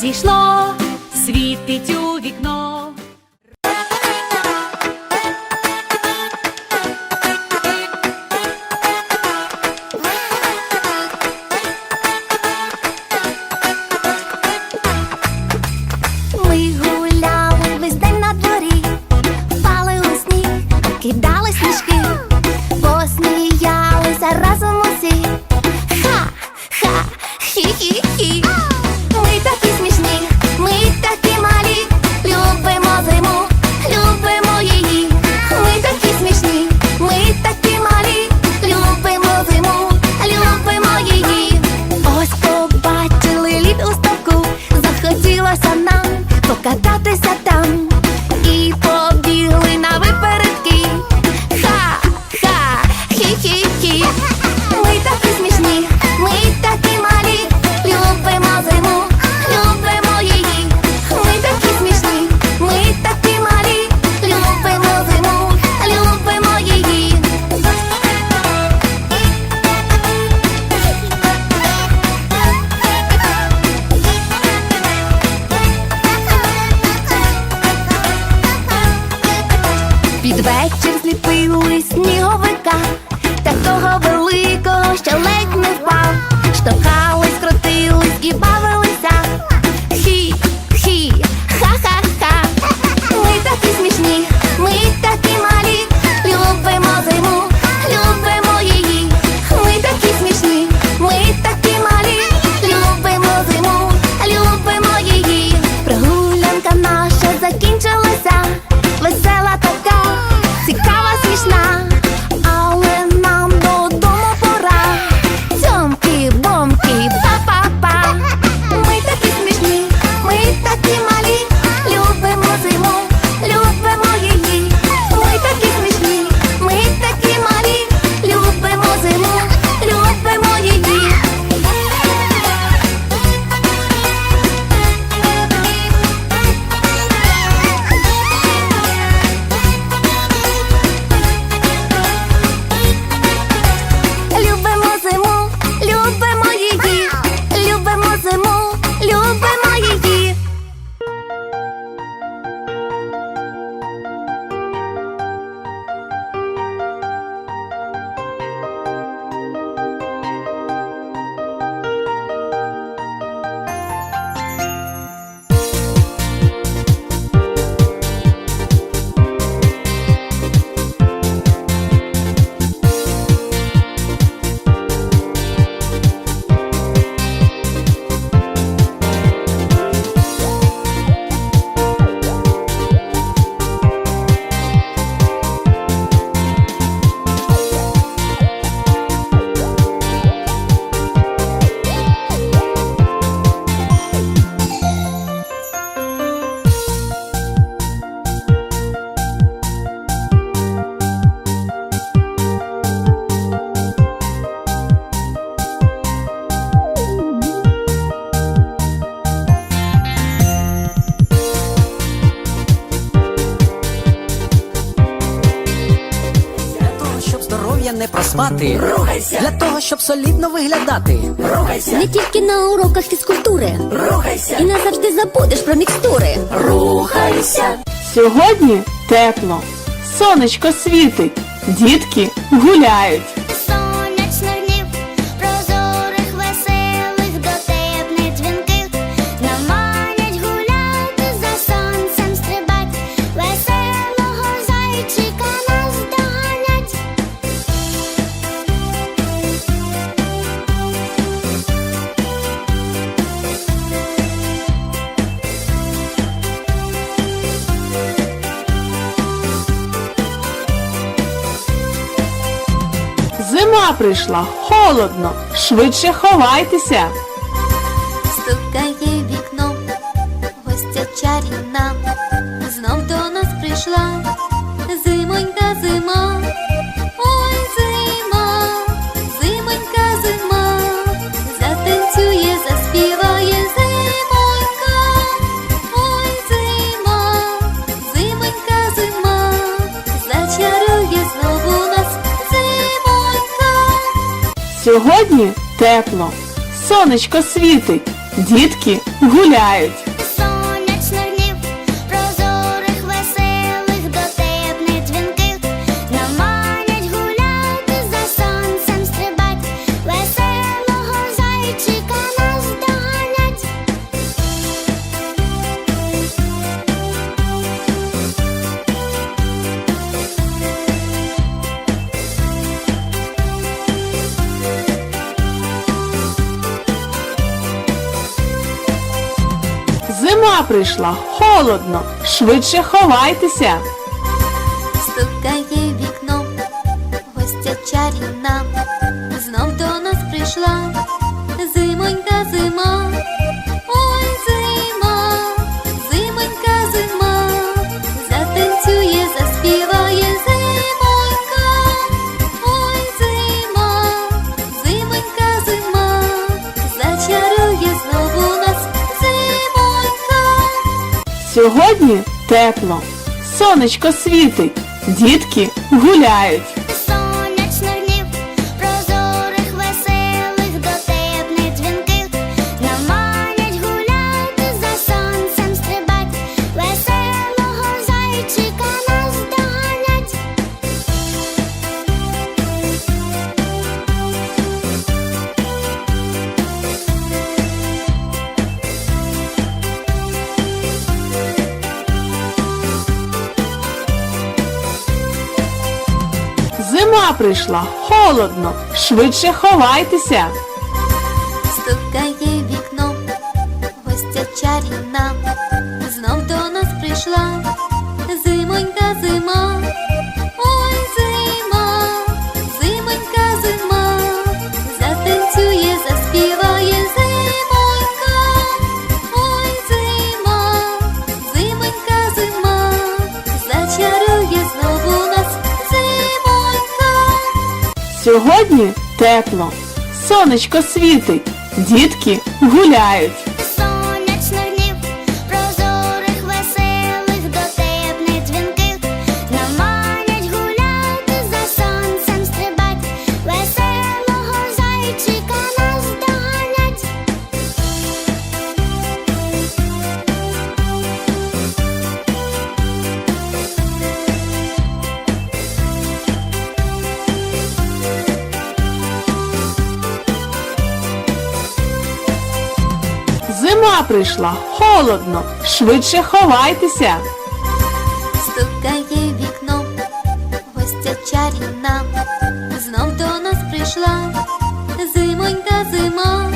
зійшло, світить у вікно. Ми гуляли весь день на дворі, впали у сніг, кидали сніжки, посміялися разом усі. Ха, ха, хі-хі-хі. вистачає не проспати. Рухайся для того, щоб солідно виглядати. Рухайся не тільки на уроках фізкультури. Рухайся і назавжди забудеш про мікстури. Рухайся сьогодні тепло, сонечко світить, дітки гуляють. зима прийшла, холодно, швидше ховайтеся. Стукає вікно, гостя чарівна, знов до нас прийшла. Сьогодні тепло, сонечко світить, дітки гуляють. Зима прийшла, холодно, швидше ховайтеся. Стукає вікно, гостя чарівна, знов до нас прийшла. Зимонька зима, Сьогодні тепло, сонечко світить, дітки гуляють. Прийшла, холодно, швидше ховайтеся. Стукає вікно, гостя чарівна, знов до нас прийшла Сьогодні тепло, сонечко світить, дітки гуляють. Зима прийшла, холодно, швидше ховайтеся. Стукає вікно, гостя чарівна, знов до нас прийшла. Зимонька зима,